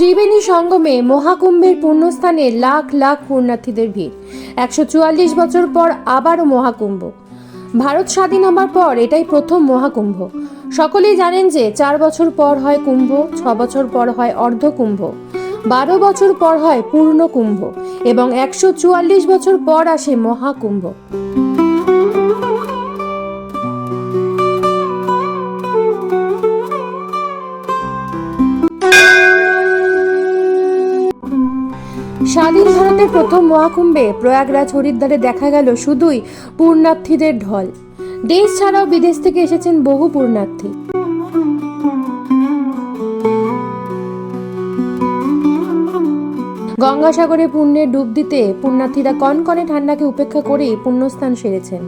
ত্রিবেণী সঙ্গমে মহাকুম্ভের পুণ্যস্থানে লাখ লাখ পুণ্যার্থীদের ভিড়। একশো চুয়াল্লিশ বছর পর আবারও মহাকুম্ভ। ভারত স্বাধীন হবার পর এটাই প্রথম মহাকুম্ভ। সকলেই জানেন যে চার বছর পর হয় কুম্ভ, ছ বছর পর হয় অর্ধকুম্ভ, বারো বছর পর হয় পূর্ণ কুম্ভ এবং একশো চুয়াল্লিশ বছর পর আসে মহাকুম্ভ। স্বাধীন ভারতের প্রথম মহাকুম্ভে প্রয়াগরাজ হরিদ্বারে দেখা গেল শুধুই পূর্ণার্থীদের ঢল। দেশ ছাড়াও বিদেশ থেকে এসেছেন বহু পূর্ণার্থী। গঙ্গাসাগরে পুণ্যের ডুব দিতে পুণ্যার্থীরা কনকনে ঠান্ডাকে উপেক্ষা করেই পুণ্যস্থান সেরেছেন।